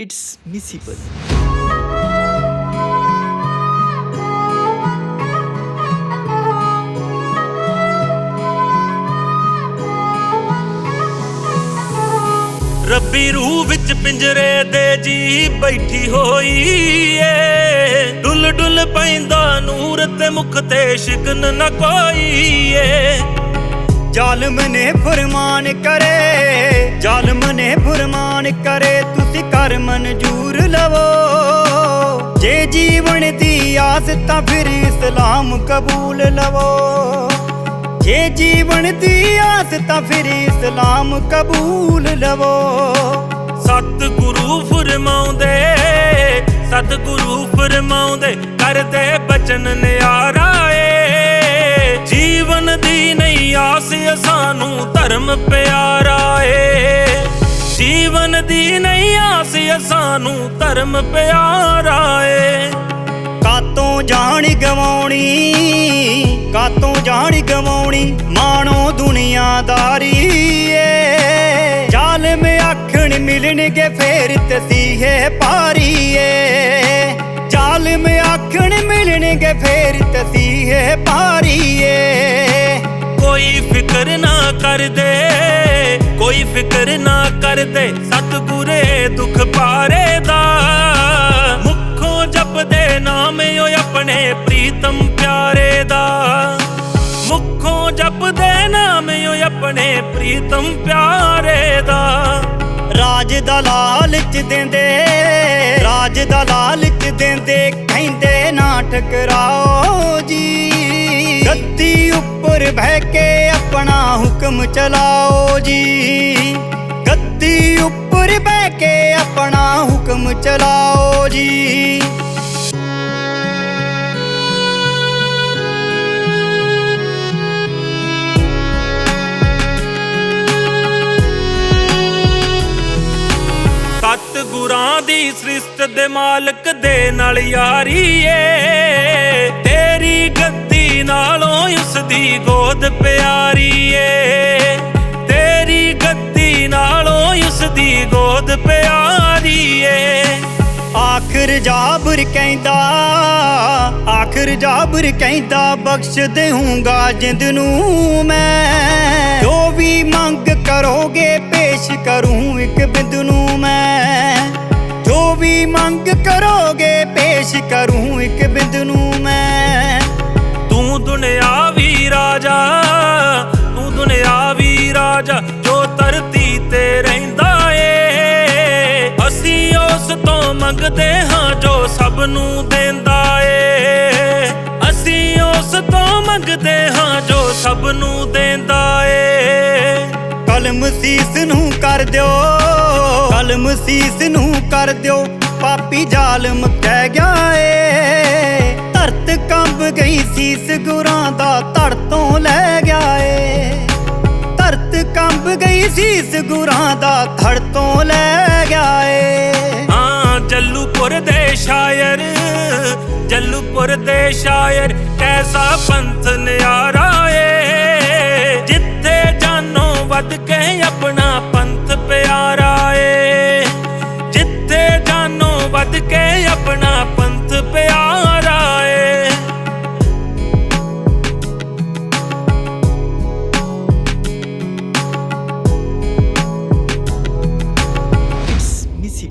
It's missable. ਰੱਬੀ ਰੂਹ ਵਿੱਚ ਪਿੰਜਰੇ ਦੇ ਜੀ ਬੈਠੀ ਹੋਈ ਏ ਡੁੱਲ ਡੁੱਲ ਪੈਂਦਾ ਨੂਰ ਤੇ ਮੁਖ ਤੇ ਸ਼ਿਕਨ ਨਾ ਕੋਈ ਏ ਜ਼ਾਲਮ ਨੇ ਫਰਮਾਨ ਕਰੇ, ਜ਼ਾਲਮ ਨੇ ਫਰਮਾਨ ਕਰੇ ਤੁਸੀਂ ਕਰ ਮਨਜ਼ੂਰ ਲਵੋ। ਜੇ ਜੀਵਨ ਦੀ ਆਸ ਤਾਂ ਫਿਰ ਇਸਲਾਮ ਕਬੂਲ ਲਵੋ। ਜੇ ਜੀਵਨ ਦੀ ਆਸ ਤਾਂ ਫਿਰ ਇਸਲਾਮ ਕਬੂਲ ਲਵੋ। ਸਤ ਗੁਰੂ ਫਰਮਾਉਂਦੇ ਸਤ ਗੁਰੂ ਫਰਮਾਉਂਦੇ, ਕਰਦੇ ਬਚਨ ਨਿਆਰਾ ਏ ਜੀਵਨ ਦੀ ਨਹੀਂ ਆਸ, ਸਾਨੂੰ ਧਰਮ ਪਿਆਰਾ ਏ ਜੀਵਨ ਦੀ ਨਹੀਂ ਆਸ ਸਾਨੂੰ ਧਰਮ ਪਿਆਰਾ ਏ ਕਾਤੋਂ ਜਾਣ ਗਵਾਉਣੀ, ਕਾਤੋਂ ਜਾਣ ਗਵਾਉਣੀ, ਮਾਣੋ ਦੁਨੀਆਦਾਰੀ ਏ। ਜ਼ਾਲਮ ਆਖਣ ਮਿਲਣਗੇ, ਫੇਰ ਤਸੀਹੇ ਪਾਰੀ ਏ। ਜ਼ਾਲਮ ਆਖਣ ਮਿਲਣਗੇ, ਫੇਰ ਤਸੀਹੇ ਪਾਰੀ ਏ। ਫਿਕਰ ਨਾ ਕਰਦੇ, ਕੋਈ ਫਿਕਰ ਨਾ ਕਰਦੇ, ਸਤਿਗੁਰੇ ਦੁੱਖ ਪਾਰੇ ਦਾ ਮੁੱਖੋਂ ਜਪਦੇ ਨਾਮ ਓ ਆਪਣੇ ਪ੍ਰੀਤਮ ਪਿਆਰੇ ਦਾ ਮੁੱਖੋਂ ਜਪਦੇ ਨਾਮ ਓ ਆਪਣੇ ਪ੍ਰੀਤਮ ਪਿਆਰੇ ਦਾ ਰਾਜ ਦਾ ਲਾਲਚ ਦਿੰਦੇ, ਰਾਜ ਦਾ ਲਾਲਚ ਦਿੰਦੇ, ਕਹਿੰਦੇ ਨਾ ਟਕਰਾਓ ਜੀ। ਗੱਦੀ ਉੱਪਰ ਬਹਿ ਕੇ ਆਪਣਾ ਹੁਕਮ ਚਲਾਓ ਜੀ। ਗੱਦੀ ਉੱਪਰ ਬਹਿ ਕੇ ਆਪਣਾ ਹੁਕਮ ਚਲਾਓ ਜੀ। ਸਤ ਗੁਰਾਂ ਦੀ ਸ੍ਰਿਸ਼ਟ ਦੇ ਮਾਲਕ ਦੇ ਨਾਲ ਯਾਰੀ ਏ ਦੀ ਗੋਦ ਪਿਆਰੀ ਏ ਤੇਰੀ ਗੱਦੀ ਨਾਲੋਂ ਉਸ ਦੀ ਗੋਦ ਪਿਆਰੀ ਏ ਆਖਰ ਜਾਬਰ ਕਹਿੰਦਾ, ਆਖਰ ਜਾਬਰ ਕਹਿੰਦਾ, ਬਖਸ਼ ਦੇਹੂੰਗਾ ਜਿੰਦ ਨੂੰ ਮੈਂ। ਜੋ ਵੀ ਮੰਗ ਕਰੋਗੇ, ਪੇਸ਼ ਕਰੂੰ ਇੱਕ ਬਿੰਦ ਨੂੰ ਮੈਂ। ਜੋ ਵੀ ਮੰਗ ਕਰੋਗੇ, ਪੇਸ਼ ਕਰੂੰ ਕਲਮ ਸੀਸ ਨੂੰ ਕਰ ਦਿਓ। ਕਲਮ ਸੀਸ ਨੂੰ ਕਰ ਦਿਓ। ਪਾਪੀ ਜ਼ਾਲਮ ਕਹਿ ਗਿਆ ਏ। ਧਰਤ ਕੰਬ ਗਈ ਸੀਸ ਗੁਰਾਂ ਦਾ, ਧੜ ਤੋਂ ਲੈ ਗਿਆ ਏ। ਧਰਤ ਕੰਬ ਗਈ ਸੀਸ ਗੁਰਾਂ ਦਾ, ਧੜ ਤੋਂ ਲੈ ਗਿਆ ਏ। ਹਾਂ, ਜੱਲੂਪੁਰ ਦੇ ਸ਼ਾਇਰ, ਜੱਲੂਪੁਰ ਦੇ ਸ਼ਾਇਰ, ਕੈਸਾ ਪੰਥ ਨਿਆਰਾ ਏ। ਸਦ ਕੇ ਆਪਣਾ ਪੰਥ ਪਿਆਰਾ ਏ। ਜਿੱਥੇ ਜਾਨੋ ਵੱਧ ਕੇ ਆਪਣਾ ਪੰਥ ਪਿਆਰਾ ਏ। ਮਿਸ